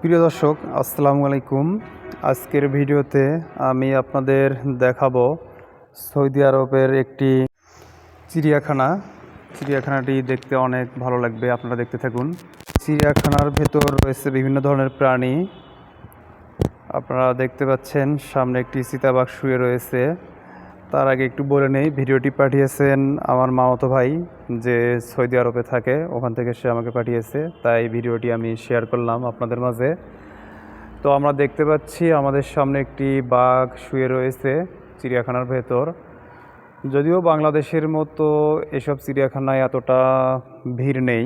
প্রিয় দর্শক, আসসালামু আলাইকুম। আজকের ভিডিওতে আমি আপনাদের দেখাবো সৌদি আরবের একটি চিড়িয়াখানা। চিড়িয়াখানাটি দেখতে অনেক ভালো লাগবে, আপনারা দেখতে থাকুন। চিড়িয়াখানার ভেতর রয়েছে বিভিন্ন ধরনের প্রাণী। আপনারা দেখতে পাচ্ছেন, সামনে একটি চিতাবাঘ শুয়ে রয়েছে। তার আগে একটু বলে নেই, ভিডিওটি পাঠিয়েছেন আমার মামাতো ভাই যে সৌদি আরবে থাকে, ওখান থেকে সে আমাকে পাঠিয়েছে, তাই ভিডিওটি আমি শেয়ার করলাম আপনাদের মাঝে। তো আমরা দেখতে পাচ্ছি আমাদের সামনে একটি বাঘ শুয়ে রয়েছে চিড়িয়াখানার ভেতর। যদিও বাংলাদেশের মতো এসব চিড়িয়াখানায় এতটা ভিড় নেই,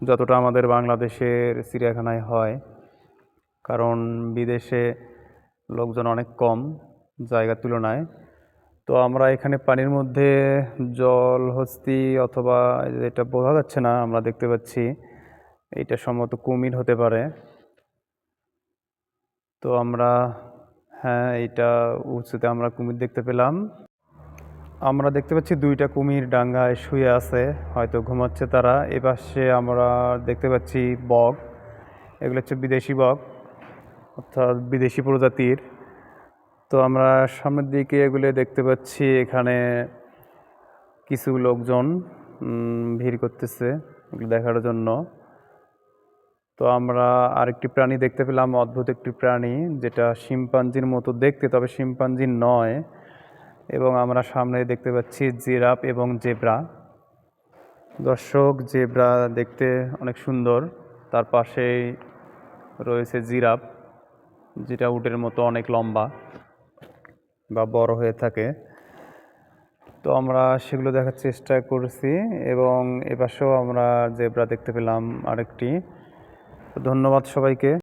যতটা আমাদের বাংলাদেশের চিড়িয়াখানায় হয়, কারণ বিদেশে লোকজন অনেক কম জায়গার তুলনায়। তো আমরা এখানে পানির মধ্যে জল, হস্তি অথবা এটা বোঝা যাচ্ছে না, আমরা দেখতে পাচ্ছি। এটা সম্ভবত কুমির হতে পারে। তো আমরা হ্যাঁ এইটা উঁচুতে আমরা কুমির দেখতে পেলাম। আমরা দেখতে পাচ্ছি দুইটা কুমির ডাঙ্গায় শুয়ে আছে, হয়তো ঘুমাচ্ছে তারা। এপাশে আমরা দেখতে পাচ্ছি বক। এগুলো হচ্ছে বিদেশি বক, অর্থাৎ বিদেশি প্রজাতির। তো আমরা সামনের দিকে এগুলো দেখতে পাচ্ছি, এখানে কিছু লোকজন ভিড় করতেছে এগুলো দেখার জন্য। তো আমরা আরেকটি প্রাণী দেখতে পেলাম, অদ্ভুত একটি প্রাণী, যেটা শিম্পাঞ্জির মতো দেখতে, তবে শিম্পাঞ্জি নয়। এবং আমরা সামনে দেখতে পাচ্ছি জিরাফ এবং জেব্রা। দর্শক, জেব্রা দেখতে অনেক সুন্দর, তার পাশেই রয়েছে জিরাফ, যেটা উটের মতো অনেক লম্বা। বা বড় হয়ে থাকে। তো আমরা সেগুলো দেখার চেষ্টা করেছি এবং এপাশেও আমরা জেব্রা দেখতে পেলাম আরেকটি। ধন্যবাদ সবাইকে।